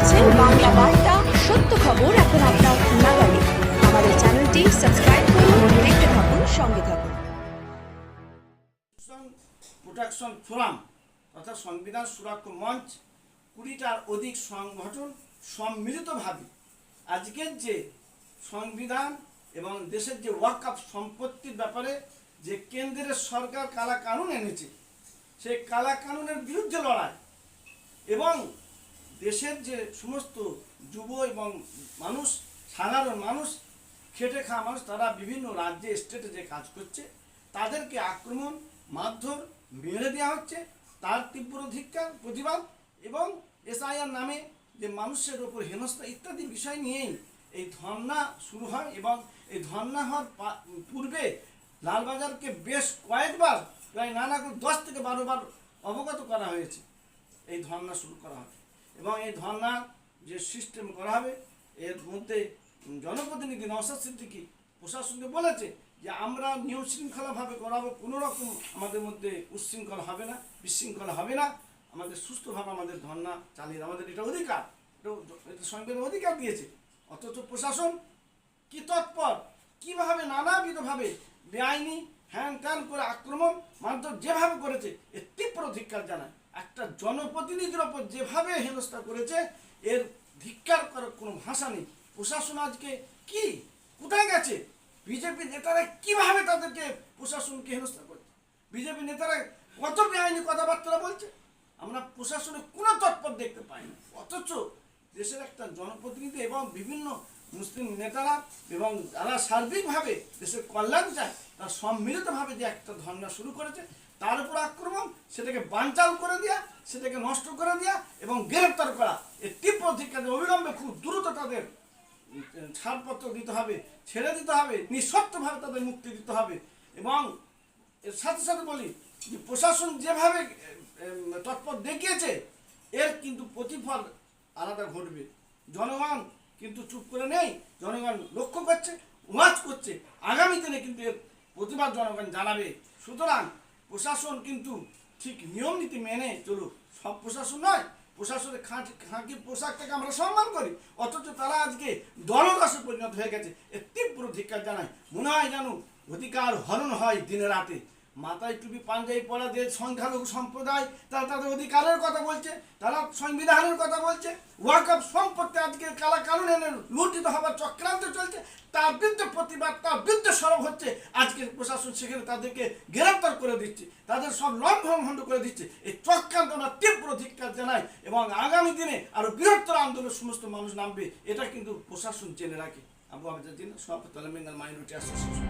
দেখছেন বাংলা বার্তা, সত্য খবর এখন আপনার নাগালে। আমাদের চ্যানেলটি সাবস্ক্রাইব করুন, দেখতে থাকুন, সঙ্গে থাকুন। প্রোটেকশন ফোরাম অর্থাৎ সংবিধান সুরক্ষা মঞ্চ, কুড়িটার অধিক সংগঠন সম্মিলিতভাবে আজকের যে সংবিধান এবং দেশের যে ওয়াকআপ সম্পত্তির ব্যাপারে যে কেন্দ্রের সরকার কালা কানুন এনেছে, সেই কালা কানুনের বিরুদ্ধে লড়াই এবং দেশের যে সমস্ত যুব এবং মানুষ, সাধারণ মানুষ, খেটে খাওয়া মানুষ, তারা বিভিন্ন রাজ্যে স্টেটে যে কাজ করছে, তাদেরকে আক্রমণ, মারধর, মেরে দেওয়া হচ্ছে। তার তীব্র ধিক্কার, প্রতিবাদ এবং এসআইআর নামে যে মানুষের ওপর হেনস্থা ইত্যাদি বিষয় নিয়েই এই ধর্না শুরু হয় এবং এই ধর্না হওয়ার পূর্বে লালবাজারকে বেশ কয়েকবার, প্রায় নানা দশ থেকে বারো বার অবগত করা হয়েছে। এই ধর্না শুরু করা হবে এবং এই ধর্না যে সিস্টেম করা হবে, এর মধ্যে জনপ্রতিনিধি নওসাদ সিদ্দিকি প্রশাসনকে বলেছে যে আমরা নিয়ম শৃঙ্খলাভাবে করাবো, কোনো রকম আমাদের মধ্যে উচ্ছৃঙ্খলা হবে না, বিশৃঙ্খলা হবে না। আমাদের সুস্থভাবে আমাদের ধর্না চালিয়ে আমাদের এটা অধিকার, এটা সংবিধান অধিকার দিয়েছে। অথচ প্রশাসন কি তৎপর? কীভাবে নানাবিধভাবে বেআইনি হ্যান ত্যান করে আক্রমণ, মারধর যেভাবে করেছে, এর তীব্র ধিক্কার জানায়। একটা জনপ্রতিনিধির ওপর যেভাবে হেনস্থা করেছে, এর ধিক্কার করার কোনো ভাষা নেই। প্রশাসন আজকে কি? কোথায় গেছে? বিজেপি নেতারা কীভাবে তাদেরকে প্রশাসনকে হেনস্থা করছে? বিজেপি নেতারা কত বেআইনি কথাবার্তা বলছে? আমরা প্রশাসনে কোনো তৎপর দেখতে পাই না। অথচ দেশের একটা জনপ্রতিনিধি এবং বিভিন্ন মুসলিম নেতারা এবং যারা সার্বিকভাবে দেশের কল্যাণ চায়, তারা সম্মিলিতভাবে যে একটা ধর্ণা শুরু করেছে, তার উপর সেটাকে বানচাল করে দেওয়া সেটাকে নষ্ট করে দেওয়া এবং গ্রেপ্তার করা। এর তীব্র ধিক্কার অবিলম্বে খুব দ্রুত তাদের ছাড়পত্র দিতে হবে, ছেড়ে দিতে হবে, নিঃশর্তভাবে তাদের মুক্তি দিতে হবে। এবং এর সাথে সাথে বলি যে প্রশাসন যেভাবে তৎপর দেখিয়েছে, এর কিন্তু প্রতিফল আলাদা ঘটবে। জনগণ কিন্তু চুপ করে নেই, জনগণ লক্ষ্য করছে ওয়াচ করছে। আগামী দিনে কিন্তু এর প্রতিবাদ জনগণ জানাবে। সুতরাং প্রশাসন কিন্তু ঠিক নিয়ম নীতি মেনে চলুক সব প্রশাসন নয় প্রশাসনের খাঁটি খাঁকি পোশাকটাকে আমরা সম্মান করি। অথচ তারা আজকে দলদাসে পরিণত হয়ে গেছে। এর তীব্র ধিক্কার জানায় মনে হয় যেন অধিকার হরণ হয় দিনে রাতে মাথায় টুপি, পাঞ্জাবি পরা যে সংখ্যালঘু সম্প্রদায়, তারা তাদের অধিকারের কথা বলছে, তারা সংবিধানের কথা বলছে ওয়াকআপ সম্পত্তি আজকে কালা কানুন এনে লুণ্ঠিত হবার চক্রান্ত চলছে, তার বিরুদ্ধে প্রতিবাদ, তার বিরুদ্ধে সরব হচ্ছে, আজকে প্রশাসন সেখানে তাদেরকে গ্রেপ্তার করে দিচ্ছে, তাদের সব লঙ্ঘন করে দিচ্ছে, এই চক্রান্ত আমরা তীব্র ধিক্কার জানাই এবং আগামী দিনে আরও বৃহত্তর আন্দোলনের সমস্ত মানুষ নামবে, এটা কিন্তু প্রশাসন জেনে রাখে। আবু আবেদার দিন সভাপতি মাইনরিটি অ্যাসোসিয়েশন।